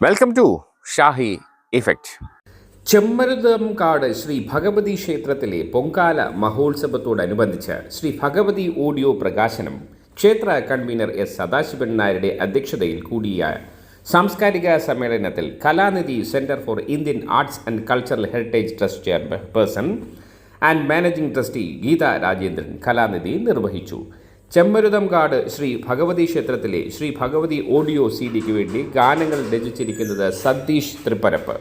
Welcome to Shahi effect Chemmaruthamkadu Shri Bhagavathi ക്ഷേത്രത്തിലെ പൊങ്കാല മഹോത്സവത്തോടനുബന്ധിച്ച് Shri Bhagavathi audio പ്രകാശനം ക്ഷേത്ര കൺവീനർ എസ് സദാശിവൻ നായരുടെ അധ്യക്ഷതയിൽ കൂടിയ സാംസ്കാരിക സമ്മേളനത്തിൽ Kalanidhi centre for Indian arts and cultural heritage trust chairperson and managing trustee Geetha Rajendran Kalanidhi നിർവഹിച്ചു. ചെമ്മരുതംകാട് ശ്രീ ഭഗവതി ക്ഷേത്രത്തിലെ ശ്രീ ഭഗവതി ഓഡിയോ സി ഡിക്ക് വേണ്ടി ഗാനങ്ങൾ രചിച്ചിരിക്കുന്നത് സതീഷ് തൃപ്പരപ്പ്.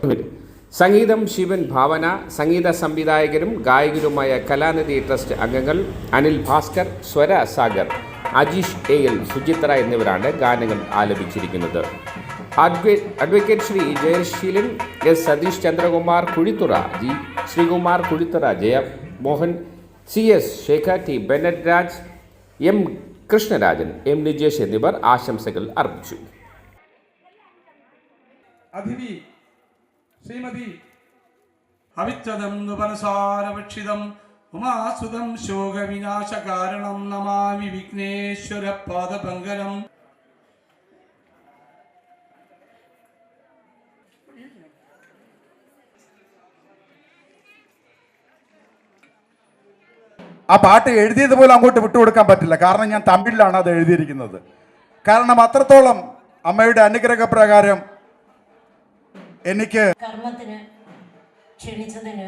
സംഗീതം ശിവൻ ഭാവന സംഗീത സംവിധായകരും ഗായകരുമായ കലാനിധി ട്രസ്റ്റ് അംഗങ്ങൾ അനിൽ ഭാസ്കർ സ്വര സാഗർ അജീഷ് എ എൽ സുചിത്ര എന്നിവരാണ് ഗാനങ്ങൾ ആലപിച്ചിരിക്കുന്നത്. അഡ്വേ- advocate Shri Jayaseelan S Satheesh Chandrakumar Kuzhithura G Sreekumar Kuzhithura Jayamohan C S Sekhar T Bennett Raj M Krishnarajan M Nijesh എന്നിവർ ആശംസകൾ അർപ്പിച്ചു. ആ പാട്ട് എഴുതിയത് പോലും അങ്ങോട്ട് വിട്ടുകൊടുക്കാൻ പറ്റില്ല. കാരണം ഞാൻ തമിഴിലാണ് അത് എഴുതിയിരിക്കുന്നത്. കാരണം അത്രത്തോളം അമ്മയുടെ അനുഗ്രഹപ്രകാരം എനിക്ക് കർമ്മത്തിന് ക്ഷണിച്ചതിന്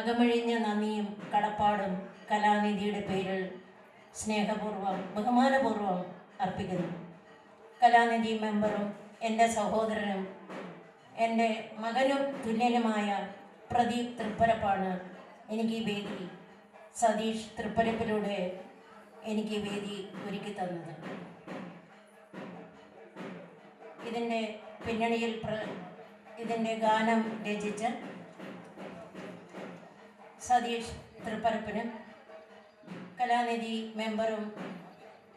അകമഴിഞ്ഞ നന്ദിയും കടപ്പാടും കലാനിധിയുടെ പേരിൽ സ്നേഹപൂർവം ബഹുമാനപൂർവം അർപ്പിക്കുന്നു. കലാനിധി മെമ്പറും എന്റെ സഹോദരനും എന്റെ മകനും തുല്യനുമായ പ്രദീപ് തൃപ്പരപ്പാണ് എനിക്ക് ഈ വേദി സതീഷ് തൃപ്പരപ്പിലൂടെ എനിക്ക് വേദി ഒരുക്കി തന്നത്. ഇതിന്റെ പിന്നണിയിൽ പ്ര ഇതിന്റെ ഗാനം രചിച്ച് സതീഷ് തൃപ്പരപ്പിനും കലാനിധി മെമ്പറും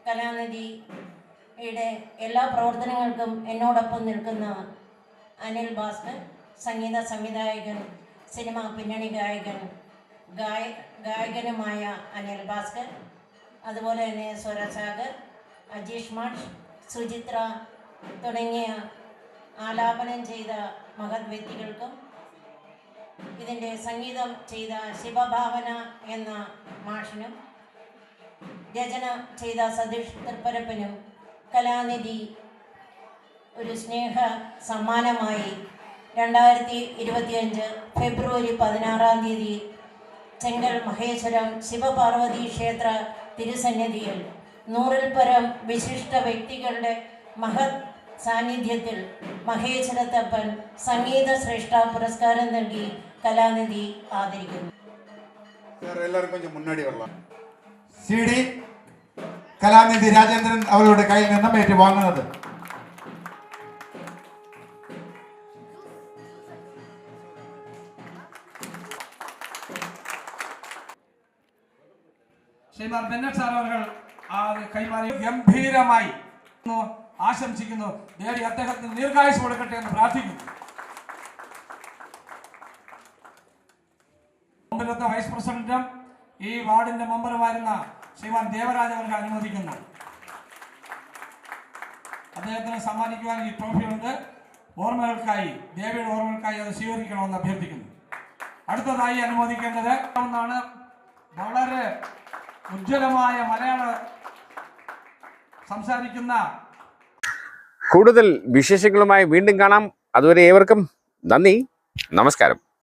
കലാനിധിയുടെ എല്ലാ പ്രവർത്തനങ്ങൾക്കും എന്നോടൊപ്പം നിൽക്കുന്ന അനിൽ ഭാസ്കർ സംഗീത സംവിധായകൻ സിനിമ പിന്നണി ഗായകൻ ഗായ ഗായകനുമായ അനിൽ ഭാസ്കർ അതുപോലെ തന്നെ സ്വരസാഗർ അജീഷ് മാഷ് സുചിത്ര തുടങ്ങിയ ആലാപനം ചെയ്ത മഹത് വ്യക്തികൾക്കും ഇതിന്റെ സംഗീതം ചെയ്ത ശിവഭാവന എന്ന മാഷിനും രചന ചെയ്ത സതീഷ് തൃപ്പരപ്പനും കലാനിധി ഒരു സ്നേഹ സമ്മാനമായി രണ്ടായിരത്തി ഇരുപത്തിയഞ്ച് ഫെബ്രുവരി പതിനാറാം തീയതി ചെങ്കൽ മഹേശ്വരം ശിവപാർവതി ക്ഷേത്ര തിരുസന്നിധിയിൽ. നൂറിൽ പരം വിശിഷ്ട വ്യക്തികളുടെ മഹത് സാന്നിധ്യത്തിൽ മഹേശ്വരത്തപ്പൻ സംഗീത ശ്രേഷ്ഠ പുരസ്കാരം നൽകി കലാനിധി ആദരിക്കുന്നു. എല്ലാവരും സി ഡി കലാനിധി രാജേന്ദ്രൻ അവരുടെ കയ്യിൽ നിന്നും ഏറ്റു ശ്രീമാൻ ബെന്നറ്റ് സാർ അവർ കൈമാറി ഗംഭീരമായി ആശംസിക്കുന്നു. ദേവി അദ്ദേഹത്തിന് ദീർഘായുസ് കൊടുക്കട്ടെ എന്ന് പ്രാർത്ഥിക്കുന്നു. വൈസ് പ്രസിഡന്റും ഈ വാർഡിന്റെ മെമ്പറുമായിരുന്ന ശ്രീമാൻ ദേവരാജ് അവർക്ക് അനുമോദിക്കുന്നു. അദ്ദേഹത്തിന് സമ്മാനിക്കുവാൻ ഈ ട്രോഫി ഉണ്ട്. ഓർമ്മകൾക്കായി ദേവിയുടെ ഓർമ്മകൾക്കായി അത് സ്വീകരിക്കണമെന്ന് അഭ്യർത്ഥിക്കുന്നു. അടുത്തതായി അനുമോദിക്കേണ്ടത് വളരെ ഉജ്ജ്വലമായ മലയാള സംസാരിക്കുന്ന കൂടുതൽ വിശേഷങ്ങളുമായി വീണ്ടും കാണാം. അതുവരെ ഏവർക്കും നന്ദി. നമസ്കാരം.